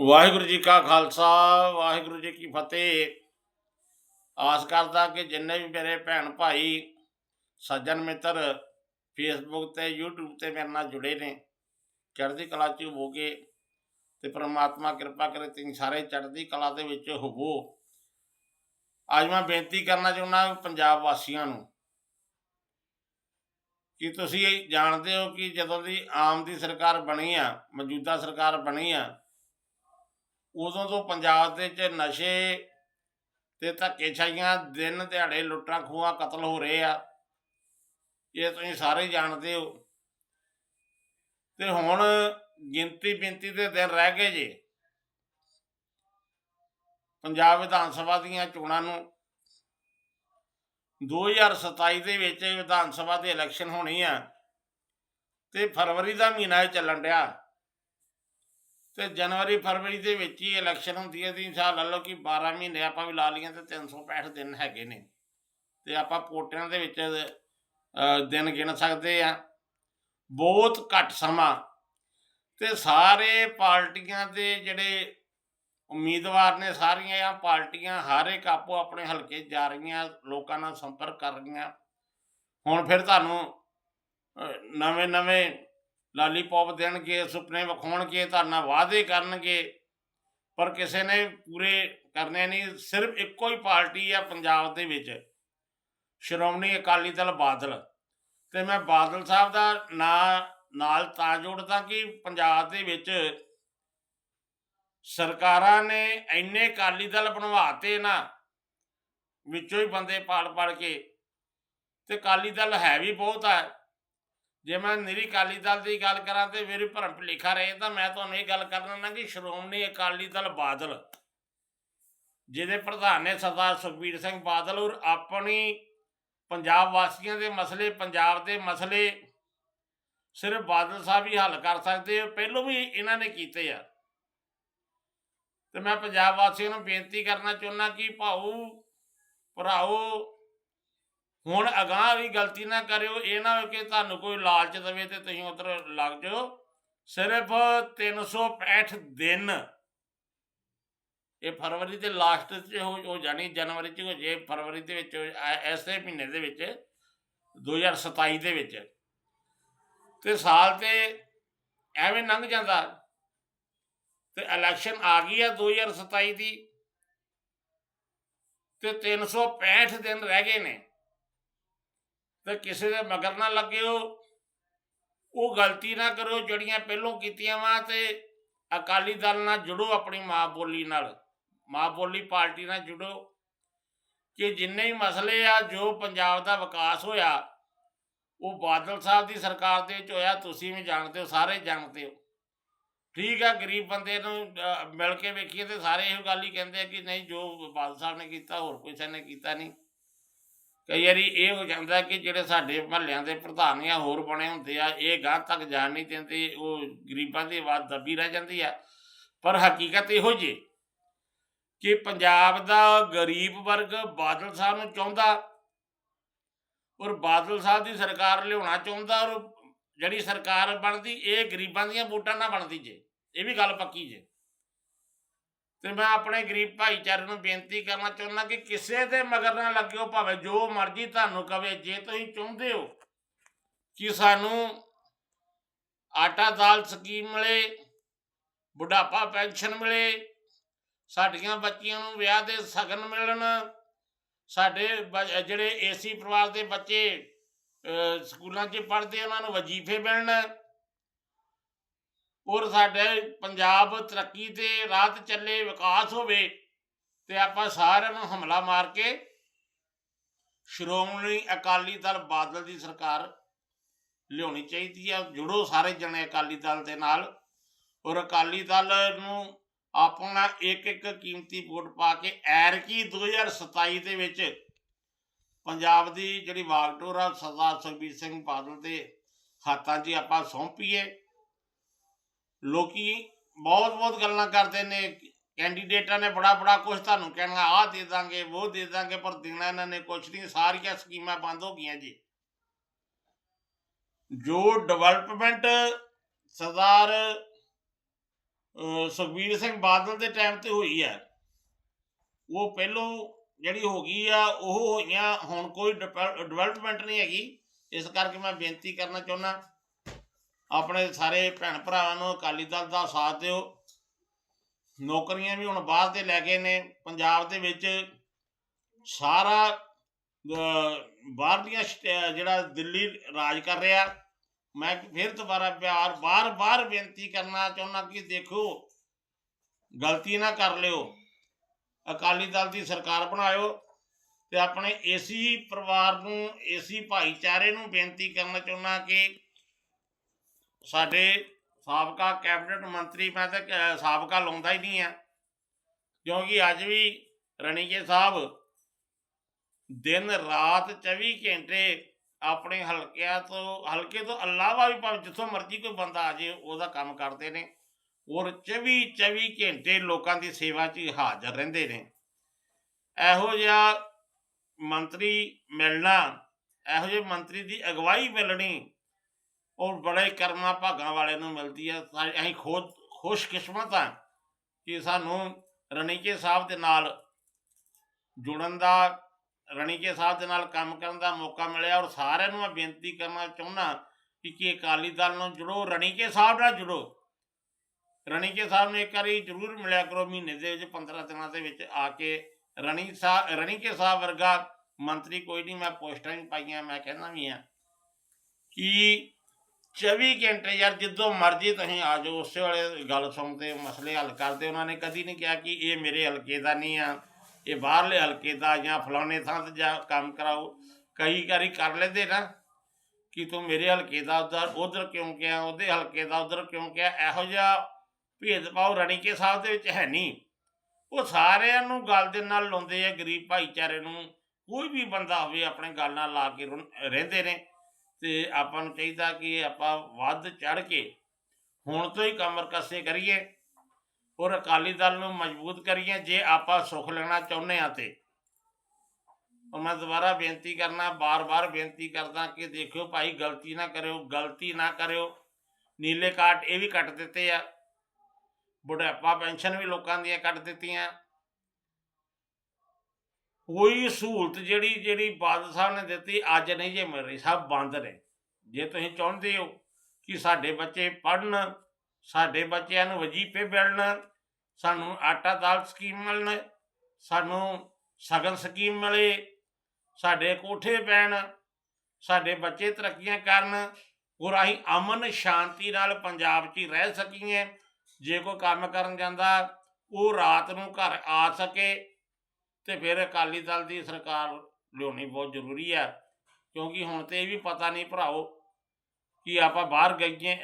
ਵਾਹਿਗੁਰੂ ਜੀ ਕਾ ਖਾਲਸਾ, ਵਾਹਿਗੁਰੂ ਜੀ ਕੀ ਫਤਿਹ। ਆਸ ਕਰਦਾ ਕਿ ਜਿੰਨੇ ਵੀ ਮੇਰੇ ਭੈਣ ਭਾਈ, ਸੱਜਣ ਮਿੱਤਰ ਫੇਸਬੁੱਕ ਤੇ, YouTube ਤੇ ਮੇਰੇ ਨਾਲ ਜੁੜੇ ਨੇ, ਚੜ੍ਹਦੀ ਕਲਾ ਚ ਹੋ ਕੇ ਤੇ ਪ੍ਰਮਾਤਮਾ ਕਿਰਪਾ ਕਰੇ ਤੁਸੀਂ ਸਾਰੇ ਚੜ੍ਹਦੀ ਕਲਾ ਦੇ ਵਿੱਚ ਹੋਵੋ। ਅੱਜ ਮੈਂ ਬੇਨਤੀ ਕਰਨਾ ਚਾਹੁੰਦਾ ਪੰਜਾਬ ਵਾਸੀਆਂ ਨੂੰ ਕਿ ਤੁਸੀਂ ਜਾਣਦੇ ਹੋ ਕਿ ਜਦੋਂ ਦੀ ਆਮ ਦੀ ਸਰਕਾਰ ਬਣੀ ਆ, ਮੌਜੂਦਾ ਸਰਕਾਰ ਬਣੀ ਆ ਉਦੋਂ ਤੋਂ ਪੰਜਾਬ ਦੇ ਚ ਨਸ਼ੇ ਤੇ ਧੱਕੇਸ਼ਾਹੀਆਂ ਦਿਨ ਦਿਹਾੜੇ ਲੁੱਟਾਂ ਖੋਹਾਂ ਕਤਲ ਹੋ ਰਹੇ ਆ। ਇਹ ਤੁਸੀਂ ਸਾਰੇ ਜਾਣਦੇ ਹੋ। ਤੇ ਹੁਣ ਗਿਣਤੀ ਬਿੰਤੀ ਦੇ ਦਿਨ ਰਹਿ ਗਏ ਜੇ। ਪੰਜਾਬ ਵਿਧਾਨ ਸਭਾ ਦੀਆਂ ਚੋਣਾਂ ਨੂੰ 2027 ਦੇ ਵਿੱਚ ਵਿਧਾਨ ਸਭਾ ਦੇ ਇਲੈਕਸ਼ਨ ਹੋਣੀ ਆ ਤੇ ਫਰਵਰੀ ਦਾ ਮਹੀਨਾ ਇਹ ਚੱਲਣ ਡਿਆ। ਤੇ ਜਨਵਰੀ ਫਰਵਰੀ ਦੇ ਵਿੱਚ ਹੀ ਇਲੈਕਸ਼ਨ ਹੁੰਦੀ ਹੈ ਦੀ ਸਾਲ ਲਾ ਲਓ ਕਿ 12 ਮਹੀਨੇ ਆਪਾਂ ਵੀ ਲਾ ਲਈਏ ਤੇ 365 ਦਿਨ ਹੈਗੇ ਨੇ। ਤੇ ਆਪਾਂ ਪੋਟਿਆਂ ਦੇ ਵਿੱਚ ਦਿਨ ਗਿਣ ਸਕਦੇ ਆ ਬਹੁਤ ਘੱਟ ਸਮਾਂ। ਤੇ ਸਾਰੇ ਪਾਰਟੀਆਂ ਦੇ ਜਿਹੜੇ ਉਮੀਦਵਾਰ ਨੇ ਸਾਰੀਆਂ ਆ ਪਾਰਟੀਆਂ ਹਰ ਇੱਕ ਆਪੋ ਆਪਣੇ ਹਲਕੇ ਜਾ ਰਹੀਆਂ, ਲੋਕਾਂ ਨਾਲ ਸੰਪਰਕ ਕਰ ਰਹੀਆਂ। ਹੁਣ ਫਿਰ ਤੁਹਾਨੂੰ ਨਵੇਂ ਨਵੇਂ ਲਾਲੀਪੌਪ ਦੇਣਗੇ, ਸੁਪਨੇ ਵਿਖਾਉਣਗੇ, ਧਰਨਾ ਵਾਅਦੇ ਕਰਨਗੇ। ਪਰ ਕਿਸੇ ਨੇ ਪੂਰੇ ਕਰਨੇ ਨਹੀਂ, ਸਿਰਫ ਇੱਕੋ ਹੀ ਪਾਰਟੀ ਆ ਪੰਜਾਬ ਦੇ ਵਿੱਚ। ਸ਼੍ਰੋਮਣੀ ਅਕਾਲੀ ਦਲ ਬਾਦਲ। ਤੇ ਮੈਂ ਬਾਦਲ ਸਾਹਿਬ ਦਾ ਨਾਂ ਨਾਲ ਤਾਂ ਜੋੜਦਾ ਕਿ ਪੰਜਾਬ ਦੇ ਵਿੱਚ ਸਰਕਾਰਾਂ ਨੇ ਇੰਨੇ ਅਕਾਲੀ ਦਲ ਬਣਵਾਤੇ ਨਾ, ਵਿੱਚੋਂ ਹੀ ਬੰਦੇ ਪਾਲ ਪਾਲ ਕੇ। ਤੇ ਅਕਾਲੀ ਦਲ ਹੈ ਵੀ ਬਹੁਤ ਆ। ਜੇ ਮੈਂ ਨਿਰੀ ਅਕਾਲੀ ਦਲ ਦੀ ਗੱਲ ਕਰਾਂ ਤੇ ਮੇਰੇ ਭਰਮ ਭੁਲੇਖਾ ਰਹੇ, ਤਾਂ ਮੈਂ ਤੁਹਾਨੂੰ ਇਹ ਗੱਲ ਕਰਨਾ ਨਾ ਕਿ ਸ਼੍ਰੋਮਣੀ ਅਕਾਲੀ ਦਲ ਬਾਦਲ, ਜਿਹਦੇ ਪ੍ਰਧਾਨ ਨੇ ਸਰਦਾਰ ਸੁਖਬੀਰ ਸਿੰਘ ਬਾਦਲ ਔਰ ਆਪਣੀ ਪੰਜਾਬ ਵਾਸੀਆਂ ਦੇ ਮਸਲੇ, ਪੰਜਾਬ ਦੇ ਮਸਲੇ ਸਿਰਫ ਬਾਦਲ ਸਾਹਿਬ ਹੀ ਹੱਲ ਕਰ ਸਕਦੇ ਹੋ ਪਹਿਲੋਂ ਵੀ ਇਹਨਾਂ ਨੇ ਕੀਤੇ ਆ। ਤੇ ਮੈਂ ਪੰਜਾਬ ਵਾਸੀਆਂ ਨੂੰ ਬੇਨਤੀ ਕਰਨਾ ਚਾਹੁੰਦਾ ਕਿ ਭਾਊ, ਭਰਾਓ ਹੁਣ ਅਗਾਂਹ ਵੀ ਗਲਤੀ ਨਾ ਕਰਿਓ, ਇਹ ਨਾ ਹੋਵੇ ਕਿ ਤੁਹਾਨੂੰ ਕੋਈ ਲਾਲਚ ਦੇਵੇ ਤੇ ਤੁਸੀਂ ਉਧਰ ਲੱਗ ਜਾਓ। ਸਿਰਫ 365 ਦਿਨ। ਇਹ ਫਰਵਰੀ ਦੇ ਲਾਸਟ 'ਚ ਹੋ ਜਾਣੀ, ਜਨਵਰੀ 'ਚ ਹੋ ਜੇ ਫਰਵਰੀ ਦੇ ਵਿੱਚ, ਐ- ਐਸੇ ਮਹੀਨੇ ਦੇ ਵਿੱਚ 2027 ਦੇ ਵਿੱਚ। ਤੇ ਸਾਲ ਤੇ ਐਵੇਂ ਲੰਘ ਜਾਂਦਾ। ਤੇ ਇਲੈਕਸ਼ਨ ਆ ਗਈ ਆ 2027 ਦੀ। ਤੇ 365 ਦਿਨ ਰਹਿ ਗਏ ਨੇ। ਤੇ ਕਿਸੇ ਦੇ ਮਗਰ ਨਾ ਲੱਗਿਓ। ਉਹ ਗਲਤੀ ਨਾ ਕਰੋ, ਜਿਹੜੀਆਂ ਪਹਿਲੋਂ ਕੀਤੀਆਂ ਵਾ ਤੇ ਅਕਾਲੀ ਦਲ ਨਾਲ ਜੁੜੋ ਆਪਣੀ ਮਾਂ ਬੋਲੀ ਨਾਲ। ਮਾਂ ਬੋਲੀ ਪਾਰਟੀ ਨਾਲ ਜੁੜੋ। ਕਿ ਜਿੰਨੇ ਵੀ ਮਸਲੇ ਆ, ਜੋ ਪੰਜਾਬ ਦਾ ਵਿਕਾਸ ਹੋਇਆ, ਉਹ ਬਾਦਲ ਸਾਹਿਬ ਦੀ ਸਰਕਾਰ ਦੇ ਵਿੱਚ ਹੋਇਆ, ਤੁਸੀਂ ਵੀ ਜਾਣਦੇ ਹੋ, ਸਾਰੇ ਜਾਣਦੇ ਹੋ। ਠੀਕ ਆ, ਗਰੀਬ ਬੰਦੇ ਨੂੰ ਮਿਲ ਕੇ ਵੇਖੀਏ ਤੇ ਸਾਰੇ ਇਹੋ ਗੱਲ ਹੀ ਕਹਿੰਦੇ ਆ ਕਿ ਨਹੀਂ, ਜੋ ਬਾਦਲ ਸਾਹਿਬ ਨੇ ਕੀਤਾ, ਹੋਰ ਕਿਸੇ ਨੇ ਕੀਤਾ ਨਹੀਂ। ਕਈ ਵਾਰੀ ਇਹ ਹੋ ਜਾਂਦਾ ਕਿ ਜਿਹੜੇ ਸਾਡੇ ਮਹੱਲਿਆਂ ਦੇ ਪ੍ਰਧਾਨ ਜਾਂ ਹੋਰ ਬਣੇ ਹੁੰਦੇ ਆ, ਇਹ ਗਾਂ ਤੱਕ ਜਾਣ ਨਹੀਂ ਦਿੰਦੇ, ਉਹ ਗਰੀਬਾਂ ਦੀ ਆਵਾਜ਼ ਦੱਬੀ ਰਹਿ ਜਾਂਦੀ ਆ। ਪਰ ਹਕੀਕਤ ਇਹੋ ਜੀ ਕਿ ਪੰਜਾਬ ਦਾ ਗਰੀਬ ਵਰਗ ਬਾਦਲ ਸਾਹਿਬ ਨੂੰ ਚਾਹੁੰਦਾ ਔਰ ਬਾਦਲ ਸਾਹਿਬ ਦੀ ਸਰਕਾਰ ਲਿਆਉਣਾ ਚਾਹੁੰਦਾ ਔਰ ਜਿਹੜੀ ਸਰਕਾਰ ਬਣਦੀ, ਇਹ ਗਰੀਬਾਂ ਦੀਆਂ ਵੋਟਾਂ ਨਾਲ ਬਣਦੀ ਜੇ। ਇਹ ਵੀ ਗੱਲ ਪੱਕੀ ਜੇ। ਤੇ ਮੈਂ ਆਪਣੇ ਗਰੀਬ ਭਾਈਚਾਰੇ ਨੂੰ ਬੇਨਤੀ ਕਰਨਾ ਚਾਹੁੰਦਾ ਕਿ ਕਿਸੇ ਦੇ ਮਗਰ ਨਾ ਲੱਗਿਓ, ਭਾਵੇਂ ਜੋ ਮਰਜ਼ੀ ਤੁਹਾਨੂੰ ਕਵੇ, ਜੇ ਤੁਸੀਂ ਚਾਹੁੰਦੇ ਹੋ ਕਿ ਸਾਨੂੰ ਆਟਾ ਦਾਲ ਸਕੀਮ ਮਿਲੇ, ਬੁਢਾਪਾ ਪੈਨਸ਼ਨ ਮਿਲੇ, ਸਾਡੀਆਂ ਬੱਚੀਆਂ ਨੂੰ ਵਿਆਹ ਦੇ ਸਗਨ ਮਿਲਣ, ਸਾਡੇ ਬ- ਜਿਹੜੇ ਏਸੀ ਪਰਿਵਾਰ ਦੇ ਬੱਚੇ ਸਕੂਲਾਂ 'ਚ ਪੜ੍ਹਦੇ ਉਹਨਾਂ ਨੂੰ ਵਜ਼ੀਫੇ ਮਿਲਣ ਔਰ ਸਾਡੇ ਪੰਜਾਬ ਤਰੱਕੀ ਤੇ ਰਾਹ ਤੇ ਚੱਲੇ, ਵਿਕਾਸ ਹੋਵੇ ਤੇ ਆਪਾਂ ਸਾਰਿਆਂ ਨੂੰ ਹਮਲਾ ਮਾਰ ਕੇ ਸ਼੍ਰੋਮਣੀ ਅਕਾਲੀ ਦਲ ਬਾਦਲ ਦੀ ਸਰਕਾਰ ਲਿਆਉਣੀ ਚਾਹੀਦੀ ਆ। ਜੁੜੋ ਸਾਰੇ ਜਣੇ ਅਕਾਲੀ ਦਲ ਦੇ ਨਾਲ ਔਰ ਅਕਾਲੀ ਦਲ ਨੂੰ ਆਪਣਾ ਇੱਕ ਇੱਕ ਕੀਮਤੀ ਵੋਟ ਪਾ ਕੇ ਐਰਕੀ 2027 ਦੇ ਵਿੱਚ ਪੰਜਾਬ ਦੀ ਜਿਹੜੀ ਵਾਗਡੋਰ ਆ ਸਰਦਾਰ ਸੁਖਬੀਰ ਸਿੰਘ ਬਾਦਲ ਦੇ ਹੱਥਾਂ 'ਚ ਆਪਾਂ ਸੌਂਪੀਏ ਲੋਕੀ ਬਹੁਤ ਬਹੁਤ ਗੱਲਾਂ ਕਰਦੇ ਨੇ, ਕੈਂਡੀਡੇਟਾਂ ਨੇ ਬੜਾ ਬੜਾ ਕੁਝ ਤੁਹਾਨੂੰ ਕਹਿਣਾ, ਆਹ ਦੇ ਦਾਂਗੇ ਉਹ ਦੇ ਦਾਂਗੇ, ਪਰ ਦੇਣਾ ਇਹਨਾਂ ਨੇ ਕੁਝ ਨਹੀਂ, ਸਾਰੀਆਂ ਸਕੀਮਾਂ ਬੰਦ ਹੋ ਗਈਆਂ ਜੀ। ਜੋ ਡਿਵੈਲਪਮੈਂਟ ਸਰਦਾਰ ਸੁਖਬੀਰ ਸਿੰਘ ਬਾਦਲ ਦੇ ਟਾਈਮ ਤੇ ਹੋਈ ਹੈ, ਉਹ ਪਹਿਲੋਂ ਜਿਹੜੀ ਹੋ ਗਈ ਆ, ਉਹ ਹੋਈਆਂ, ਹੁਣ ਕੋਈ ਡਿਵੈਲਪਮੈਂਟ ਨਹੀਂ ਹੈਗੀ, ਇਸ ਕਰਕੇ ਮੈਂ ਬੇਨਤੀ ਕਰਨਾ ਚਾਹੁੰਦਾ। ਆਪਣੇ ਸਾਰੇ ਭੈਣ ਭਰਾਵਾਂ ਨੂੰ ਅਕਾਲੀ ਦਲ ਦਾ ਸਾਥ ਦਿਓ। ਨੌਕਰੀਆਂ ਵੀ ਹੁਣ ਬਾਹਰ 'ਤੇ ਲੈ ਗਏ ਨੇ। ਪੰਜਾਬ ਦੇ ਵਿੱਚ ਸਾਰਾ ਬਾਹਰਲੀਆਂ ਸਟ- ਜਿਹੜਾ ਦਿੱਲੀ ਰਾਜ ਕਰ ਰਿਹਾ। ਮੈਂ ਫਿਰ ਦੁਬਾਰਾ ਪਿਆਰ ਬਾਰ-ਬਾਰ ਬੇਨਤੀ ਕਰਨਾ ਚਾਹੁੰਦਾ ਕਿ ਦੇਖੋ, ਗਲਤੀ ਨਾ ਕਰ ਲਿਓ। ਅਕਾਲੀ ਦਲ ਦੀ ਸਰਕਾਰ ਬਣਾਇਓ ਤੇ ਆਪਣੇ ਏਸੀ ਪਰਿਵਾਰ ਨੂੰ, ਏਸੀ ਭਾਈਚਾਰੇ ਨੂੰ ਬੇਨਤੀ ਕਰਨਾ ਚਾਹੁੰਦਾ ਕਿ ਸਾਡੇ ਸਾਬਕਾ ਕੈਬਨਿਟ ਮੰਤਰੀ, ਮੈਂ ਤਾਂ ਸਾਬਕਾ ਲਾਉਂਦਾ ਹੀ ਨਹੀਂ ਆ। ਕਿਉਂਕਿ ਅੱਜ ਵੀ ਰਣੀਕੇ ਸਾਹਿਬ ਦਿਨ ਰਾਤ 24 ਘੰਟੇ ਆਪਣੇ ਹਲਕਿਆਂ ਤੋਂ, ਹਲਕੇ ਤੋਂ ਇਲਾਵਾ ਵੀ ਭਾਵੇਂ ਜਿੱਥੋਂ ਮਰਜ਼ੀ ਕੋਈ ਬੰਦਾ ਆ ਜੇ, ਉਹਦਾ ਕੰਮ ਕਰਦੇ ਨੇ। ਔਰ 24 24 ਘੰਟੇ ਲੋਕਾਂ ਦੀ ਸੇਵਾ 'ਚ ਹਾਜ਼ਰ ਰਹਿੰਦੇ ਨੇ। ਇਹੋ ਜਿਹਾ ਮੰਤਰੀ ਮਿਲਣਾ, ਇਹੋ ਜਿਹੇ ਮੰਤਰੀ ਦੀ ਅਗਵਾਈ ਮਿਲਣੀ ਉਹ ਬੜੇ ਕਰਮਾਂ ਭਾਗਾਂ ਵਾਲੇ ਨੂੰ ਮਿਲਦੀ ਹੈ ਅਸੀਂ ਖੁਦ ਖੁਸ਼ਕਿਸਮਤ ਹਾਂ ਕਿ ਸਾਨੂੰ ਰਣੀਕੇ ਸਾਹਿਬ ਦੇ ਨਾਲ ਜੁੜਨ ਦਾ, ਰਣੀਕੇ ਸਾਹਿਬ ਦੇ ਨਾਲ ਕੰਮ ਕਰਨ ਦਾ ਮੌਕਾ ਮਿਲਿਆ ਔਰ ਸਾਰਿਆਂ ਨੂੰ ਮੈਂ ਬੇਨਤੀ ਕਰਨਾ ਚਾਹੁੰਦਾ ਕਿ ਕੀ ਅਕਾਲੀ ਦਲ ਨਾਲ ਜੁੜੋ, ਰਣੀਕੇ ਸਾਹਿਬ ਨਾਲ ਜੁੜੋ। ਰਣੀਕੇ ਸਾਹਿਬ ਨੂੰ ਇੱਕ ਵਾਰੀ ਜ਼ਰੂਰ ਮਿਲਿਆ ਕਰੋ ਮਹੀਨੇ ਦੇ ਵਿੱਚ 15 ਦਿਨਾਂ ਦੇ ਵਿੱਚ ਆ ਕੇ। ਰਣੀ ਸਾਹਿਬ ਰਣੀਕੇ ਸਾਹਿਬ ਵਰਗਾ ਮੰਤਰੀ ਕੋਈ ਨਹੀਂ, ਮੈਂ ਪੋਸਟਾਂ ਵੀ ਪਾਈਆਂ, ਮੈਂ ਕਹਿੰਦਾ ਵੀ ਆ ਕਿ 24 ਘੰਟੇ ਯਾਰ ਜਿੱਦੋਂ ਮਰਜ਼ੀ ਤੁਸੀਂ ਆ ਜਾਓ, ਉਸੇ ਵੇਲੇ ਗੱਲ ਸੁਣਦੇ ਮਸਲੇ ਹੱਲ ਕਰਦੇ ਉਹਨਾਂ ਨੇ ਕਦੀ ਨਹੀਂ ਕਿਹਾ ਕਿ ਇਹ ਮੇਰੇ ਹਲਕੇ ਦਾ ਨਹੀਂ ਆ, ਇਹ ਬਾਹਰਲੇ ਹਲਕੇ ਦਾ ਜਾਂ ਫਲਾਣੇ ਥਾਂ ਤੇ ਜਾ ਕੰਮ ਕਰਾਓ। ਕਈ ਵਾਰੀ ਕਰ ਲੈਂਦੇ ਨਾ ਕਿ ਤੂੰ ਮੇਰੇ ਹਲਕੇ ਦਾ ਉਧਰ ਉਧਰ ਕਿਉਂ ਗਿਆ, ਉਹਦੇ ਹਲਕੇ ਦਾ ਉਧਰ ਕਿਉਂ ਗਿਆ? ਇਹੋ ਜਿਹਾ ਭੇਦਭਾਵ ਰਣੀਕੇ ਸਾਹਿਬ ਦੇ ਵਿੱਚ ਹੈ ਨਹੀਂ। ਉਹ ਸਾਰਿਆਂ ਨੂੰ ਗੱਲ ਦੇ ਨਾਲ ਲਾਉਂਦੇ ਆ, ਗਰੀਬ ਭਾਈਚਾਰੇ ਨੂੰ। ਕੋਈ ਵੀ ਬੰਦਾ ਹੋਵੇ ਆਪਣੇ ਗੱਲ ਨਾਲ ਲਾ ਕੇ ਰੁਨ- ਰਹਿੰਦੇ ਨੇ। ਤੇ ਆਪਾਂ ਨੂੰ ਚਾਹੀਦਾ ਕਿ ਆਪਾਂ ਵੱਧ ਚੜ ਕੇ ਹੁਣ ਤੋਂ ਹੀ ਕਮਰ ਕੱਸੇ ਕਰੀਏ ਔਰ ਅਕਾਲੀ ਦਲ ਨੂੰ ਮਜ਼ਬੂਤ ਕਰੀਏ ਜੇ ਆਪਾਂ ਸੁਖ ਲੈਣਾ ਚਾਹੁੰਦੇ ਆ ਤੇ। ਔਰ ਮੈਂ ਦੁਬਾਰਾ ਬੇਨਤੀ ਕਰਨਾ, ਬਾਰ-ਬਾਰ ਬੇਨਤੀ ਕਰਦਾ ਕਿ ਦੇਖਿਓ ਭਾਈ ਗਲਤੀ ਨਾ ਕਰਿਓ, ਗਲਤੀ ਨਾ ਕਰਿਓ। ਨੀਲੇ ਕਾਰਡ ਇਹ ਵੀ ਕੱਟ ਦਿੱਤੇ ਆ। ਬੁਢਾਪਾ ਪੈਨਸ਼ਨ ਵੀ ਲੋਕਾਂ ਦੀਆਂ ਕੱਟ ਦਿੱਤੀਆਂ। ਕੋਈ ਸਹੂਲਤ ਜਿਹੜੀ ਜਿਹੜੀ ਬਾਦਲ ਸਾਹਿਬ ਨੇ ਦਿੱਤੀ, ਅੱਜ ਨਹੀਂ ਜੇ ਮਿਲ ਰਹੀ, ਸਭ ਬੰਦ ਨੇ। ਜੇ ਤੁਸੀਂ ਚਾਹੁੰਦੇ ਹੋ ਕਿ ਸਾਡੇ ਬੱਚੇ ਪੜਨ ਸਾਡੇ ਬੱਚਿਆਂ ਨੂੰ ਵਜੀਫੇ ਮਿਲਣ, ਸਾਨੂੰ ਆਟਾ ਦਾਲ ਸਕੀਮ ਮਿਲਣ, ਸਾਨੂੰ ਸਗਨ ਸਕੀਮ ਮਿਲੇ, ਸਾਡੇ ਕੋਠੇ ਪੈਣ, ਸਾਡੇ ਬੱਚੇ ਤਰੱਕੀਆਂ ਕਰਨ ਔਰ ਅਸੀਂ ਅਮਨ ਸ਼ਾਂਤੀ ਨਾਲ ਪੰਜਾਬ 'ਚ ਹੀ ਰਹਿ ਸਕੀਏ। ਜੇ ਕੋਈ ਕੰਮ ਕਰਨ ਜਾਂਦਾ, ਉਹ ਰਾਤ ਨੂੰ ਘਰ ਆ ਸਕੇ ਤੇ ਫਿਰ ਅਕਾਲੀ ਦਲ ਦੀ ਸਰਕਾਰ ਲਿਆਉਣੀ ਬਹੁਤ ਜ਼ਰੂਰੀ ਹੈ ਕਿਉਂਕਿ ਹੁਣ ਤੇ ਇਹ ਵੀ ਪਤਾ ਨਹੀਂ ਭਰਾਓ ਕਿ ਆਪਾਂ ਬਾਹਰ ਗਈਏ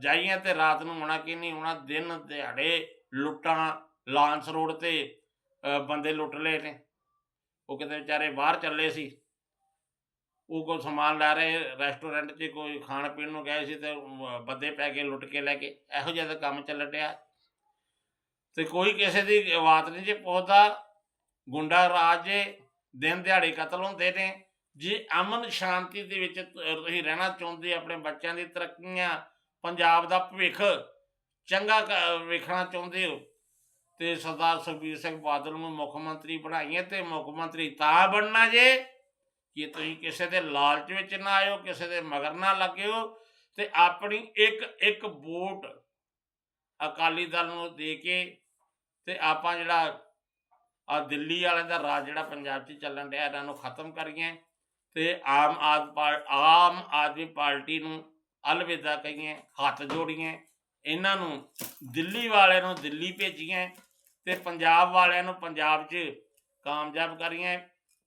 ਜਾਈਏ ਤੇ ਰਾਤ ਨੂੰ ਹੋਣਾ ਕਿ ਨਹੀਂ ਹੋਣਾ ਦਿਨ ਦਿਹਾੜੇ ਲੁੱਟਾਂ ਲਾਂਸ ਰੋਡ ਤੇ ਬੰਦੇ ਲੁੱਟ ਲਏ ਨੇ। ਉਹ ਕਿਤੇ ਵਿਚਾਰੇ ਬਾਹਰ ਚੱਲੇ ਸੀ। ਉਹ ਕੋਈ ਸਮਾਨ ਲੈ ਰਹੇ ਰੈਸਟੋਰੈਂਟ 'ਚ ਕੋਈ ਖਾਣ ਪੀਣ ਨੂੰ ਗਏ ਸੀ ਤੇ ਅ, ਬੰਦੇ ਪੈ ਕੇ ਲੁੱਟ ਕੇ ਲੈ ਕੇ। ਇਹੋ ਜਿਹਾ ਤਾਂ ਕੰਮ ਚੱਲ ਰਿਹਾ। ਤੇ ਕੋਈ ਕਿਸੇ ਦੀ ਆਵਾਜ਼ ਨਹੀਂ ਜੇ ਪਹੁੰਚਦਾ ਗੁੰਡਾ ਰਾਜ ਜੇ ਦਿਨ ਦਿਹਾੜੇ ਕਤਲ ਹੁੰਦੇ ਨੇ। ਜੇ ਅਮਨ ਸ਼ਾਂਤੀ ਦੇ ਵਿੱਚ ਤੁਸੀਂ ਰਹਿਣਾ ਚਾਹੁੰਦੇ, ਆਪਣੇ ਬੱਚਿਆਂ ਦੀ ਤਰੱਕੀਆਂ, ਪੰਜਾਬ ਦਾ ਭਵਿੱਖ ਚੰਗਾ ਵੇਖਣਾ ਚਾਹੁੰਦੇ ਹੋ, ਤੇ ਸਰਦਾਰ ਸੁਖਬੀਰ ਸਿੰਘ ਬਾਦਲ ਨੂੰ ਮੁੱਖ ਮੰਤਰੀ ਬਣਾਈਏ ਤੇ ਮੁੱਖ ਮੰਤਰੀ ਤਾਂ ਬਣਨਾ ਜੇ, ਕਿ ਤੁਸੀਂ ਕਿਸੇ ਦੇ ਲਾਲਚ ਵਿੱਚ ਨਾ ਆਇਓ, ਕਿਸੇ ਦੇ ਮਗਰ ਨਾ ਲੱਗਿਓ, ਤੇ ਆਪਣੀ ਇੱਕ ਇੱਕ ਵੋਟ ਅਕਾਲੀ ਦਲ ਨੂੰ ਦੇ ਕੇ ਤੇ ਆਪਾਂ ਜਿਹੜਾ ਆ ਦਿੱਲੀ ਵਾਲਿਆਂ ਦਾ ਰਾਜ ਜਿਹੜਾ ਪੰਜਾਬ 'ਚ ਚੱਲਣ ਰਿਹਾ ਇਹਨਾਂ ਨੂੰ ਖਤਮ ਕਰੀਏ ਤੇ ਆਮ ਆਦ ਪਾਰ- ਆਮ ਆਦਮੀ ਪਾਰਟੀ ਨੂੰ ਅਲਵਿਦਾ ਕਹੀਏ ਹੱਥ ਜੋੜੀਏ ਇਹਨਾਂ ਨੂੰ ਦਿੱਲੀ ਵਾਲਿਆਂ ਨੂੰ ਦਿੱਲੀ ਭੇਜੀਏ ਤੇ ਪੰਜਾਬ ਵਾਲਿਆਂ ਨੂੰ ਪੰਜਾਬ 'ਚ ਕਾਮਯਾਬ ਕਰੀਏ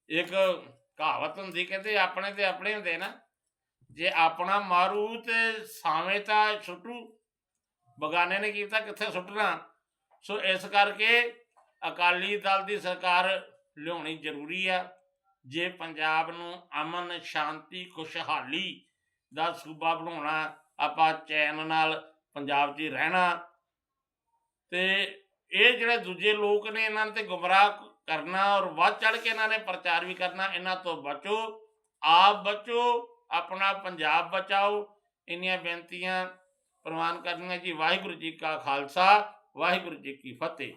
ਇੱਕ ਕਹਾਵਤ ਹੁੰਦੀ ਕਹਿੰਦੇ, ਆਪਣੇ ਤੇ ਆਪਣੇ ਹੁੰਦੇ ਨਾ। ਜੇ ਆਪਣਾ ਮਾਰੂ ਤੇ ਸਾਵੇਂ ਤਾਂ ਛੁੱਟੂ ਬਗਾਨੇ ਨੇ ਕੀਤਾ ਕਿੱਥੇ ਸੁੱਟਣਾ? ਸੋ ਇਸ ਕਰਕੇ ਅਕਾਲੀ ਦਲ ਦੀ ਸਰਕਾਰ ਲਿਆਉਣੀ ਜ਼ਰੂਰੀ ਆ। ਜੇ ਪੰਜਾਬ ਨੂੰ ਅਮਨ, ਸ਼ਾਂਤੀ, ਖੁਸ਼ਹਾਲੀ ਦਾ ਸੂਬਾ ਬਣਾਉਣਾ, ਆਪਾਂ ਚੈਨ ਨਾਲ ਪੰਜਾਬ 'ਚ ਰਹਿਣਾ। ਤੇ ਇਹ ਜਿਹੜੇ ਦੂਜੇ ਲੋਕ ਨੇ, ਇਹਨਾਂ ਤੇ ਗੁੰਮਰਾਹ ਕਰਨਾ ਔਰ ਵੱਧ ਚੜ ਕੇ ਇਹਨਾਂ ਨੇ ਪ੍ਰਚਾਰ ਵੀ ਕਰਨਾ, ਇਹਨਾਂ ਤੋਂ ਬਚੋ। ਆਪ ਬਚੋ, ਆਪਣਾ ਪੰਜਾਬ ਬਚਾਓ। ਇੰਨੀਆਂ ਬੇਨਤੀਆਂ ਪ੍ਰਵਾਨ ਕਰਨੀਆਂ ਜੀ। ਵਾਹਿਗੁਰੂ ਜੀ ਕਾ ਖਾਲਸਾ, ਵਾਹਿਗੁਰੂ ਜੀ ਕੀ ਫਤਿਹ।